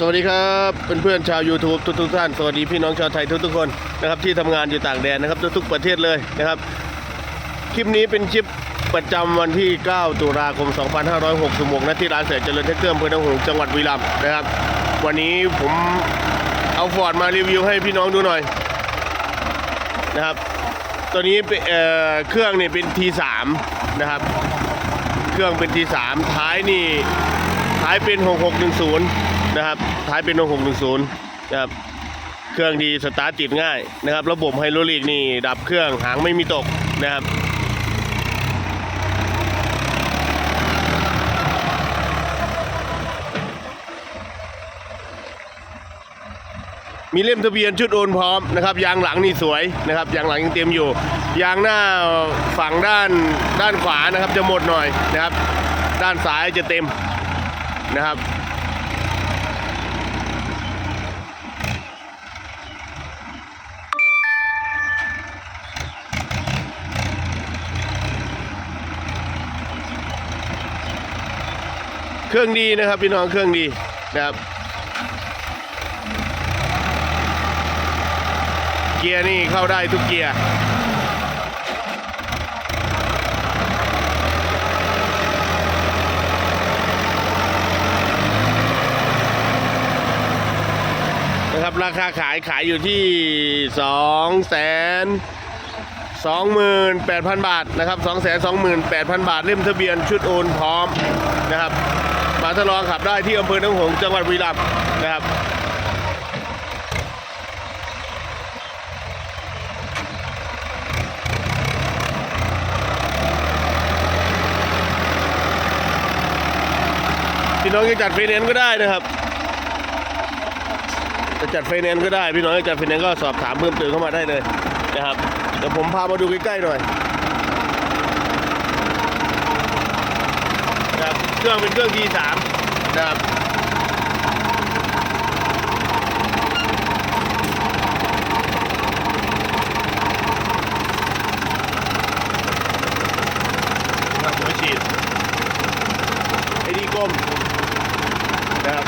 สวัสดีครับเพื่อนๆชาว YouTube ทุกๆท่านสวัสดีพี่น้องชาวไทยทุกๆคนนะครับที่ทำงานอยู่ต่างแดนนะครับทุกๆประเทศเลยนะครับ คลิปนี้เป็นคลิปประจำวันที่ 9 ตุลาคม 2566นะที่ร้านเสริฐเจริญเทคเกอร์อำเภอหนองหงส์จังหวัดบุรีรัมนะครับ วันนี้ผมเอาฟอร์ดมารีวิวให้พี่น้องดูหน่อยนะครับ ตัวนี้เเอ่อเครื่องนี่เป็น T3 นะครับ เครื่องเป็น T3 ท้ายนี่ท้ายเป็น 6610 นะครับ ท้ายเป็น6610นะครับ เครื่องดีสตาร์ทติดง่ายนะครับ ระบบไฮดรอลิกนี่ดับเครื่องหางไม่มีตกนะครับมีเล่มทะเบียนชุดโอนพร้อมนะครับยางหลังนี่สวยนะครับยางหลังยังเต็มอยู่ ยางหน้าฝั่งด้านด้านขวานะครับจะหมดหน่อยนะครับ ด้านซ้ายจะเต็มนะครับ เครื่องดีนะครับพี่น้องเครื่องดีนะครับ เกียร์นี่เข้าได้ทุกเกียร์นะครับราคาขายขายอยู่ที่สองแสน สองหมื่นแปดพันบาทนะครับสองแสนสองหมื่นแปดพันบาทเล่มทะเบียนชุดโอนพร้อมนะครับ มาทดลองขับได้ที่อำเภอหนองหงส์จังหวัดบุรีรัมย์นะครับพี่น้องจะจัดไฟแนนซ์ก็ได้นะครับ จะจัดไฟแนนซ์ก็ได้ พี่น้องจะจัดไฟแนนซ์ก็สอบถามเพิ่มเติมเข้ามาได้เลย นะครับ เดี๋ยวผมพามาดูใกล้ๆหน่อยนะครับเครื่องเป็นเครื่อง T3 นะครับครับหัวฉีดไอ้ดีกลมนะครับ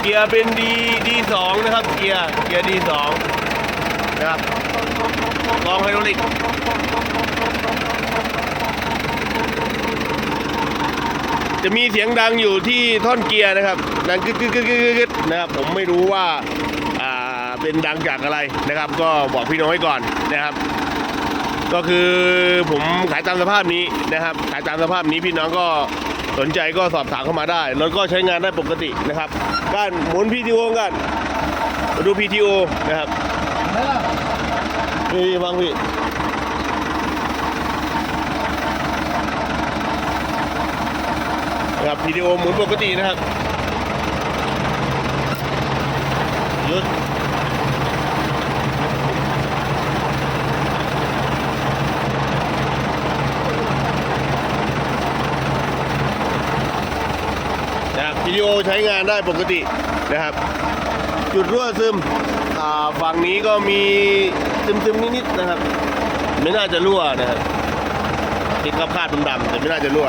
เกี ยร์เป็นดีดีสองนะครับ เกียร์เกียร์ดีสองนะครับกองไฮดรอลิกจะมีเสียงดังอยู่ที่ท่อนเกียร์นะครับดังกึดกึดกึดกึดกึดนะครับ ผมไม่รู้ว่าอ่าเป็นดังจากอะไรนะครับ ก็บอกพี่น้องไว้ก่อนนะครับ ก็คือผมขายตามสภาพนี้นะครับ ขายตามสภาพนี้พี่น้องก็ สนใจก็สอบถามเข้ามาได้รถก็ใช้งานได้ปกตินะครับการหมุน PTO กันมาดู PTO นะครับนี่ฟังพี่นะครับ PTO หมุนปกตินะครับยุด นะครับวิดีโอใช้งานได้ปกตินะครับ จุดรั่วซึมฝั่งนี้ก็มีซึมๆนิดๆนะครับ ไม่น่าจะรั่วนะครับติดกับคาดดำๆแต่ไม่น่าจะรั่ว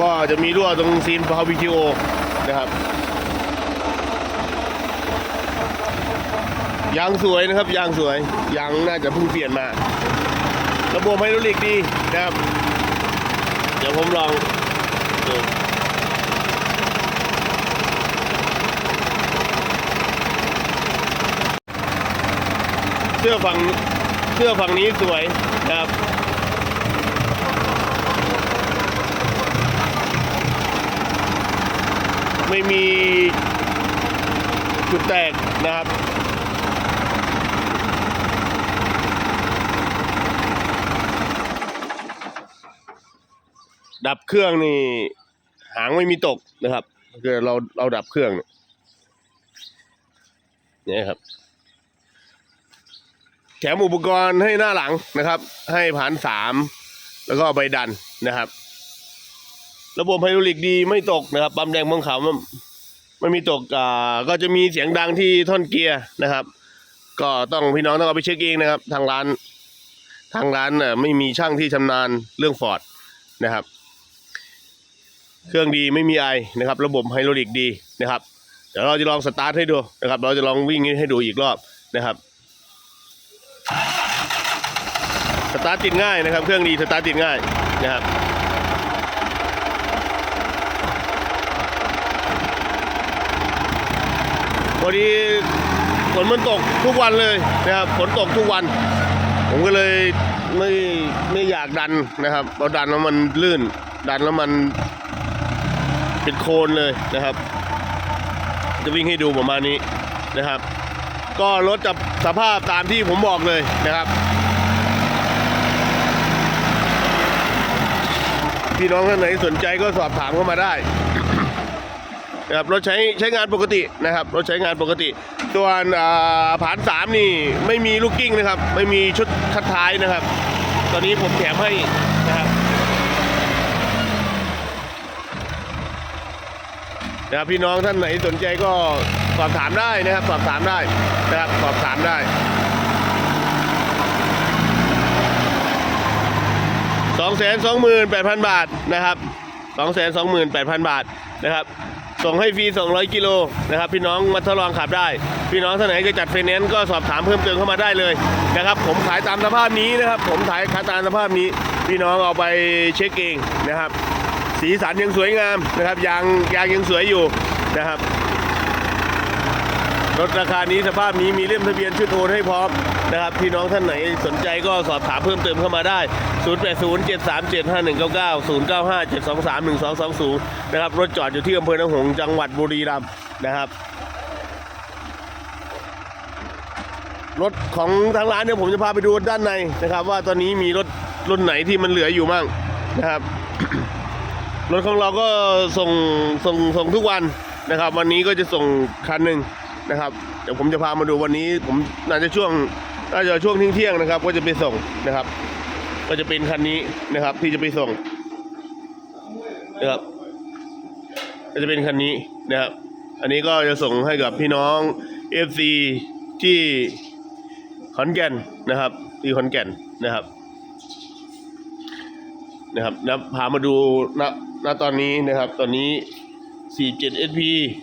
ก็จะมีรั่วตรงซีนพาววิดีโอนะครับยางสวยนะครับยางสวยยางน่าจะเพิ่งเปลี่ยนมา ระบบไฮดรอลิกดีนะครับ เดี๋ยวผมลองดู เสื้อฝั่งเสื้อฝั่งนี้สวยนะครับไม่มีจุดแตกนะครับดับเครื่องนี่หางไม่มีตกนะครับคือเราเราดับเครื่องเนี่ยเนี่ยครับ แถมอุปกรณ์ให้หน้าหลังนะครับ ให้ผ่านสามแล้วก็ใบดันนะครับ ระบบไฮดรอลิกดีไม่ตกนะครับ ปั๊มแดงบังขาวมันไม่มีตกอ่าก็จะมีเสียงดังที่ท่อนเกียร์นะครับ ก็ต้องพี่น้องต้องเอาไปเช็คเองนะครับ ทางร้าน ทางร้านน่ะไม่มีช่างที่ชำนาญเรื่องฟอร์ดนะครับ เครื่องดีไม่มีไอนะครับ ระบบไฮดรอลิกดีนะครับเดี๋ยวเราจะลองสตาร์ทให้ดูนะครับ เราจะลองวิ่งให้ดูอีกรอบนะครับ ส ตาร์ทติดง่ายนะครับ เครื่องดีสตาร์ทติดง่ายนะครับพอดีฝนมันตกทุกวันเลยนะครับฝนตกทุกวัน ผมก็เลยไม่ไม่อยากดันนะครับเพราะดันแล้วมันลื่น ดันแล้วมันเป็นโคลนเลยนะครับ จะวิ่งให้ดูประมาณนี้นะครับ ก็รถจะสภาพตามที่ผมบอกเลยนะครับ พี่น้องท่านไหนสนใจก็สอบถามเข้ามาได้นะครับรถใช้ใช้งานปกตินะครับรถใช้งานปกติ ส่วนอ่าผานสามนี่ไม่มีลูกกิ้งนะครับ ไม่มีชุดคัดท้ายนะครับ ตอนนี้ผมแถมให้นะครับนะครับพี่น้องท่านไหนสนใจก็สอบถามได้นะครับ สอบถามได้นะครับ สอบถามได้ องแสนสองหมื่นแปดพันบาทนะครับสองแสนสองหมื่นแปดพันบาทนะครับ ส่งให้ฟรี200กิโลนะครับ พี่น้องมาทดลองขับได้ พี่น้องท่านไหนจะจัดไฟแนนซ์ก็สอบถามเพิ่มเติมเข้ามาได้เลยนะครับ ผมขายตามสภาพนี้นะครับ ผมขายขายตามสภาพนี้ พี่น้องเอาไปเช็คเองนะครับ สีสันยังสวยงามนะครับยางยางยังสวยอยู่นะครับรถราคานี้สภาพนี้มีเล่มทะเบียนชื่อโทนให้พร้อม นะครับพี่น้องท่านไหนสนใจก็สอบถามเพิ่มเติมเข้ามาได้ 0807375199 0957231220 นะครับ รถจอดอยู่ที่อำเภอหนองหงจังหวัดบุรีรัมย์นะครับรถของทางร้านเนี่ยผมจะพาไปดูด้านในนะครับ ว่าตอนนี้มีรถรุ่นไหนที่มันเหลืออยู่มั่งนะครับรถของเราก็ส่งส่งส่งทุกวันนะครับ วันนี้ก็จะส่งคันหนึ่งนะครับเดี๋ยวผมจะพามาดูวันนี้ผมน่าจะช่วง น่าจะช่วงเที่ยงนะครับ ก็จะไปส่งนะครับ ก็จะเป็นคันนี้นะครับ ที่จะไปส่งนะครับก็จะเป็นคันนี้นะครับ อันนี้ก็จะส่งให้กับพี่น้อง FC ที่ขอนแก่นนะครับ ที่ขอนแก่นนะครับนะครับนะพามาดูณณตอนนี้นะครับ ตอนนี้ 47 SP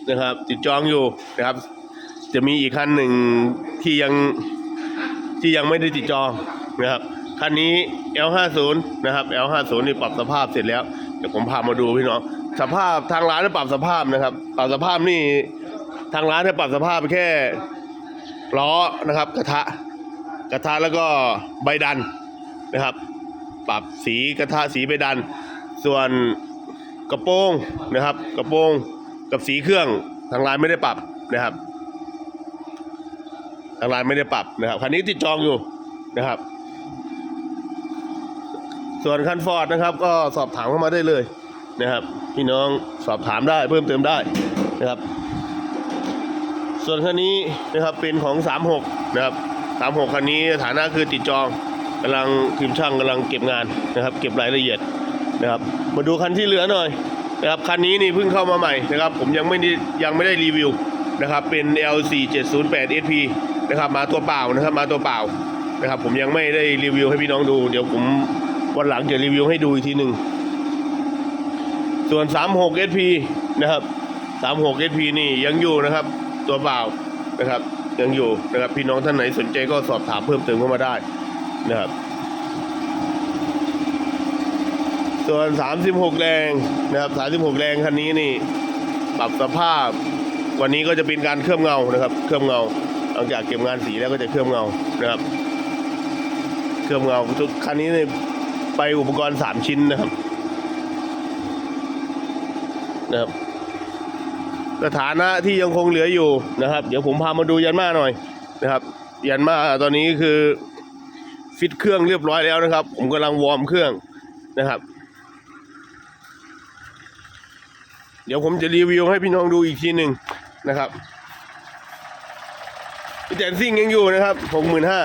นะครับ ติดจองอยู่นะครับ จะมีอีกคันหนึ่งที่ยัง ที่ยังไม่ได้ติดจองนะครับคันนี้ L50 นะครับ L50 นี่ปรับสภาพเสร็จแล้ว เดี๋ยวผมพามาดูพี่น้องสภาพทางร้านได้ปรับสภาพนะครับ ปรับสภาพนี่ทางร้านได้ปรับสภาพแค่ล้อนะครับ กระทะกระทะแล้วก็ใบดันนะครับ ปรับสีกระทะสีใบดัน ส่วนกระโปรงนะครับ กระโปรงกับสีเครื่องทางร้านไม่ได้ปรับนะครับางร้านไม่ได้ปรับนะครับคันนี้ติดจองอยู่นะครับ ส่วนคันฟอร์ดนะครับ ก็สอบถามเข้ามาได้เลยนะครับ พี่น้องสอบถามได้เพิ่มเติมได้นะครับ ส่วนคันนี้นะครับเป็นของ 36 นะครับ 36 คันนี้ฐานะคือติดจองกำลังทีมช่างกำลังเก็บงานนะครับ เก็บรายละเอียดนะครับ มาดูคันที่เหลือหน่อยนะครับคันนี้นี่เพิ่งเข้ามาใหม่นะครับ ผมยังไม่ได้ยังไม่ได้รีวิวนะครับ เป็น L4 708 SP นะครับ มาตัวเปล่านะครับ มาตัวเปล่านะครับ ผมยังไม่ได้รีวิวให้พี่น้องดู เดี๋ยวผมวันหลังจะรีวิวให้ดูอีกทีหนึ่งส่วน 36 SP นะครับ 36 SP นี่ยังอยู่นะครับ ตัวเปล่านะครับ ยังอยู่นะครับ พี่น้องท่านไหนสนใจก็สอบถามเพิ่มเติมเข้ามาได้นะครับ ส่วน 36 แรงนะครับ 36 แรงคันนี้นี่ปรับสภาพวันนี้ก็จะเป็นการเคลือบเงานะครับ เคลือบเงา หลังจากเก็บงานสีแล้วก็จะเคลือบเงานะครับ เคลือบเงาทุกคันนี้นี่ไปอุปกรณ์สามชิ้นนะครับนะครับสถานะที่ยังคงเหลืออยู่นะครับ เดี๋ยวผมพามาดูยันมาหน่อยนะครับ ยันมาตอนนี้คือฟิตเครื่องเรียบร้อยแล้วนะครับ ผมกำลังวอร์มเครื่องนะครับ เดี๋ยวผมจะรีวิวให้พี่น้องดูอีกทีหนึ่งนะครับ พี่แจนซิ่งยังอยู่นะครับหกหมื่นห้า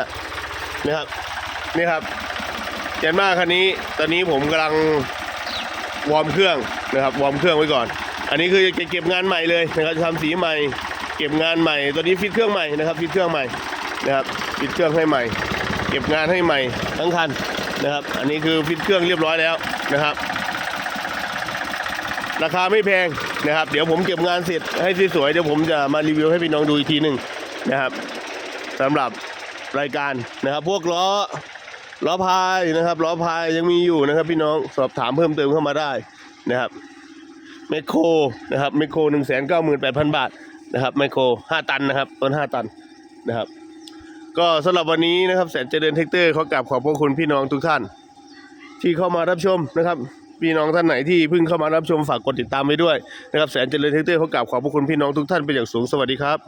นะครับนี่ครับยันมาคันนี้ ตอนนี้ผมกำลังวอร์มเครื่องนะครับวอร์มเครื่องไว้ก่อน อันนี้คือจะเก็บงานใหม่เลยนะครับจะทำสีใหม่ เก็บงานใหม่ตอนนี้ฟิตเครื่องใหม่นะครับฟิตเครื่องใหม่นะครับฟิตเครื่องให้ใหม่ เก็บงานให้ใหม่ทั้งคันนะครับ อันนี้คือฟิตเครื่องเรียบร้อยแล้วนะครับ ราคาไม่แพงนะครับ เดี๋ยวผมเก็บงานเสร็จให้สวยๆเดี๋ยวผมจะมารีวิวให้พี่น้องดูอีกทีหนึ่ง นะครับสำหรับรายการนะครับ พวกล้อล้อพายนะครับล้อพายยังมีอยู่นะครับ พี่น้องสอบถามเพิ่มเติมเข้ามาได้นะครับแมโครนะครับแมโครหนึ่งแสนเก้าหมื่นแปดพันบาทนะครับแมโครห้าตันนะครับต้นห้าตันนะครับ ก็สำหรับวันนี้นะครับแสนเจริญเทคเตอร์ขอกราบขอบพระคุณพี่น้องทุกท่าน ที่เข้ามารับชมนะครับ พี่น้องท่านไหนที่เพิ่งเข้ามารับชมฝากกดติดตามไว้ด้วยนะครับแสนเจริญเทคเตอร์ขอกราบขอบพระคุณพี่น้องทุกท่านเป็นอย่างสูงสวัสดีครับ